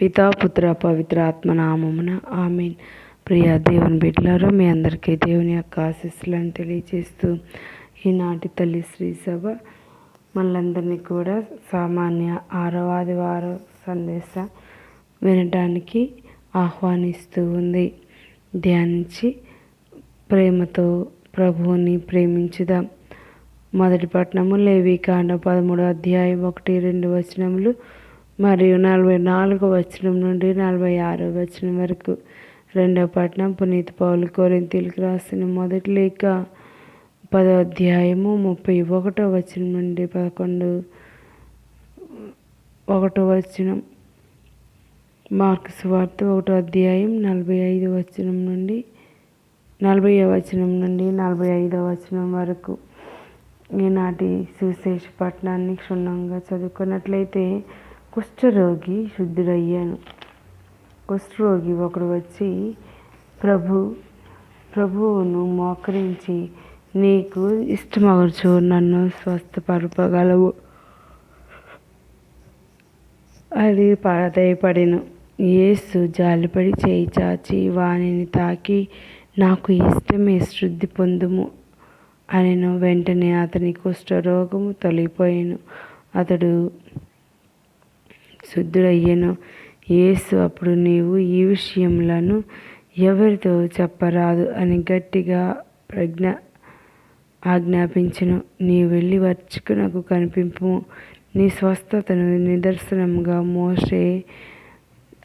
పితా పుత్ర పవిత్ర ఆత్మనామమున ఆమెన్. ప్రియ దేవుని బిడ్డలారా మీ అందరికీ దేవుని యొక్క ఆశీస్సులను తెలియజేస్తూ ఈనాటి తల్లి శ్రీ సభ మనందరినీ కూడా సామాన్య ఆరవ ఆదివారం సందేశం వినడానికి ఆహ్వానిస్తూ ఉంది. ధ్యానించి ప్రేమతో ప్రభువుని ప్రేమించుదాం. మొదటి పట్టణము లేవి కాండ పదమూడు అధ్యాయం ఒకటి రెండు వచనములు మరియు నలభై నాలుగు వచనం నుండి నలభై ఆరో వచనం వరకు. రెండవ పట్టణం పునీత్ పౌలు కోరింతీలకు రాసిన మొదటి లేఖ పదో అధ్యాయము ముప్పై ఒకటో వచనం నుండి పదకొండు ఒకటో వచనం. మార్క్స్ సువార్త ఒకటో అధ్యాయం నలభై ఐదు వచనం నుండి నలభై వచనం నుండి నలభై ఐదో వచనం వరకు. ఈనాటి సువిశేష పట్టణాన్ని క్షుణ్ణంగా చదువుకున్నట్లయితే కుష్ఠరోగి శుద్ధుడయ్యాను కుష్ఠరోగి ఒకడు వచ్చి ప్రభు ప్రభువును మోకరించి నీకు ఇష్టమగుచు నన్ను స్వస్థపరపగలవు. అది ప్రాధేయపడిను యేసు జాలిపడి చేయి చాచి వానిని తాకి నాకు ఇష్టమే శుద్ధి పొందుము అనెను. వెంటనే అతని కుష్ఠరోగము తొలగిపోయాను. అతడు శుద్ధుడయ్యను యేసు అప్పుడు నీవు ఈ విషయములను ఎవరితో చెప్పరాదు అని గట్టిగా ప్రజ్ఞ ఆజ్ఞాపించను. నీ వెళ్ళి వర్చుకునకు కనిపింపు. నీ స్వస్థతను నిదర్శనముగా మోసే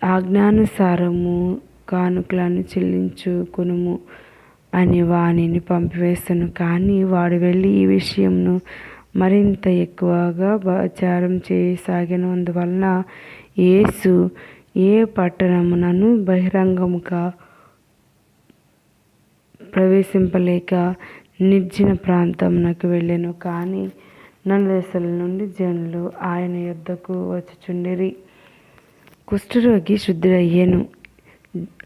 ఆజ్ఞానుసారము కానుకలను చెల్లించుకునుము అని వాణిని పంపివేస్తాను కానీ వాడు వెళ్ళి ఈ విషయంను మరింత ఎక్కువగా ప్రచారం చేయసాగినందువలన యేసు ఏ పట్టణమునను బహిరంగముగా ప్రవేశింపలేక నిర్జన ప్రాంతమునకు వెళ్ళాను. కానీ నలుదశల నుండి జనులు ఆయన యొద్దకు వచ్చుచుండిరి. కుష్ఠరోగి శుద్ధుడయ్యాను.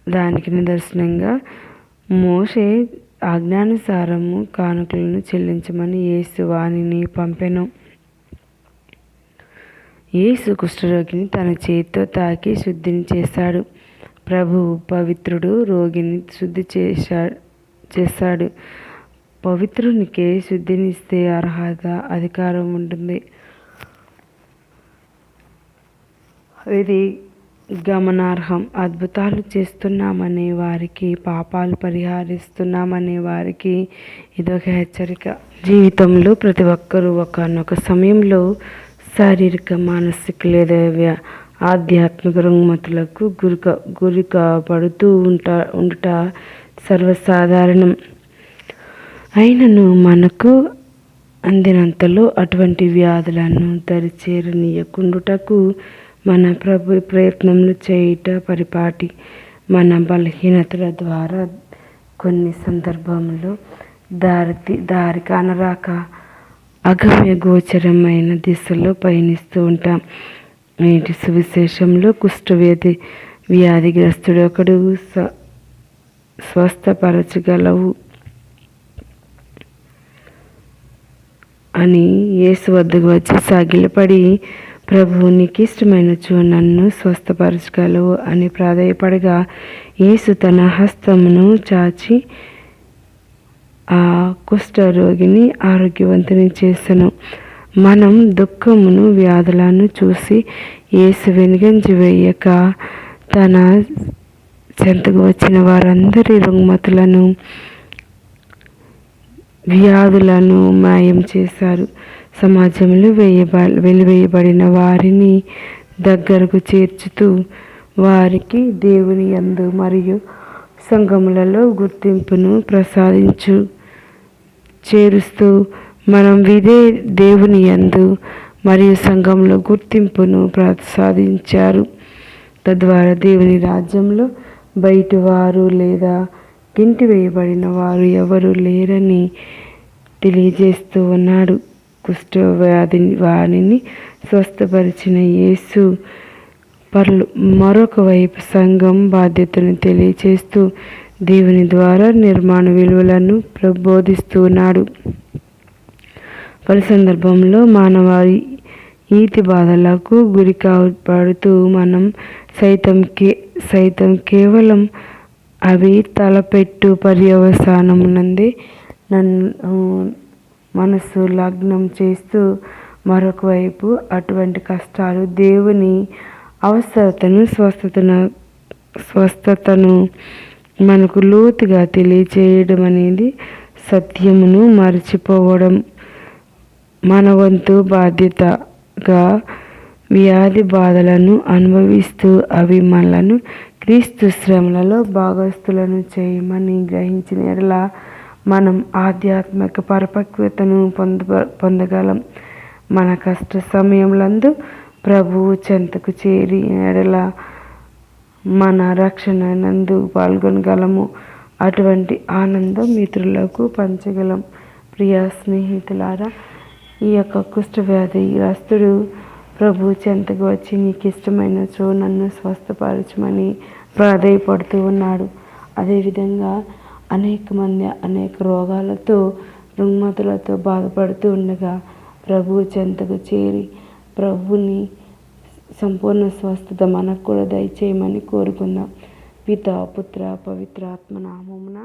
దానికి నిదర్శనంగా మోషే ఆజ్ఞానుసారము కానుకలను చెల్లించమని యేసు వాణిని పంపెను. యేసు కుష్ఠరోగిని తన చేతితో తాకి శుద్ధిని చేశాడు. ప్రభువు పవిత్రుడు రోగిని శుద్ధి చేశాడు చేశాడు. పవిత్రునికే శుద్ధినిస్తే అర్హత అధికారం ఉంటుంది ఇది గమనార్హం. అద్భుతాలు చేస్తున్నామనే వారికి పాపాలు పరిహారిస్తున్నామనే వారికి ఇదొక హెచ్చరిక. జీవితంలో ప్రతి ఒక్కరూ ఒకనొక సమయంలో శారీరక మానసిక లేదా ఆధ్యాత్మిక రుగ్మతులకు గురిక గురిక పడుతూ ఉంటా ఉండుట సర్వసాధారణం. అయినను మనకు అందినంతలో అటువంటి వ్యాధులను దరిచేరనీయకుండుటకు మన ప్రభు ప్రయత్నములు చేయుట పరిపాటి మన బలహీనతల ద్వారా కొన్ని సందర్భంలో దారి దారి కానరాక అగమ్య గోచరమైన దిశలో పయనిస్తూ ఉంటాం. నేటి సువిశేషంలో కుష్ఠవ్యాధి వ్యాధిగ్రస్తుడు ఒకడు స్వస్థపరచగలవు అని యేసు వద్దకు వచ్చి సాగిలపడి ప్రభు నీకు ఇష్టమైన చూ నన్ను స్వస్థపరచగలవు అని ప్రాధాయపడగా యేసు తన హస్తమును చాచి ఆ కుష్ఠరోగిని ఆరోగ్యవంతుని చేసను. మనం దుఃఖమును వ్యాధులను చూసి యేసు వెనుగంచి వేయక తన చెంతకు వచ్చిన వారందరి రుగ్మతులను వ్యాధులను మాయం చేశారు. సమాజంలో వేయబ వెలివేయబడిన వారిని దగ్గరకు చేర్చుతూ వారికి దేవుని యందు మరియు సంఘములలో గుర్తింపును ప్రసాదించు చేరుస్తూ మనం విదే దేవుని యందు మరియు సంఘంలో గుర్తింపును ప్రసాదించారు. తద్వారా దేవుని రాజ్యంలో బయట వారు లేదా గింటి వేయబడిన వారు ఎవరు లేరని తెలియజేస్తూ ఉన్నాడు. కుష్ఠవ్యాధి వారిని స్వస్థపరిచిన యేసు పర్లు మరొక వైపు సంఘం బాధ్యతను తెలియజేస్తూ దేవుని ద్వారా నిర్మాణ విలువలను ప్రబోధిస్తున్నాడు పలు సందర్భంలో మానవాళి ఈతి బాధలకు గురి కాపాడుతూ మనం సైతం కే సైతం కేవలం అవి తలపెట్టు పర్యవసానమునందే నన్ను మనసు లగ్నం చేస్తూ మరొక వైపు అటువంటి కష్టాలు దేవుని అవసరతను స్వస్థతను స్వస్థతను మనకు లోతుగా తెలియచేయడం అనేది సత్యమును మర్చిపోవడం మన వంతు బాధ్యతగా వ్యాధి బాధలను అనుభవిస్తూ అవి మనలను క్రీస్తు శ్రమలలో భాగస్థులను చేయమని గ్రహించిన ఎడల మనం ఆధ్యాత్మిక పరిపక్వతను పొంద పొందగలం. మన కష్ట సమయంలందు ప్రభువు చెంతకు చేరి ఎడల మన రక్షణ నందు పాల్గొనగలము. అటువంటి ఆనందం మిత్రులకు పంచగలం. ప్రియ స్నేహితులారా ఈ యొక్క కుష్ఠవ్యాధి గ్రస్తుడు ప్రభు చెంతకు వచ్చి నీకు ఇష్టమైన చో నన్ను స్వస్థపరచమని ప్రాధాయపడుతూ ఉన్నాడు. అదేవిధంగా అనేక మంది అనేక రోగాలతో రుగ్మతులతో బాధపడుతూ ఉండగా ప్రభు చెంతకు చేరి ప్రభుని సంపూర్ణ స్వస్థత మనకు కూడా దయచేయమని కోరుకుందాం. పిత పుత్ర పవిత్ర ఆత్మ నామమున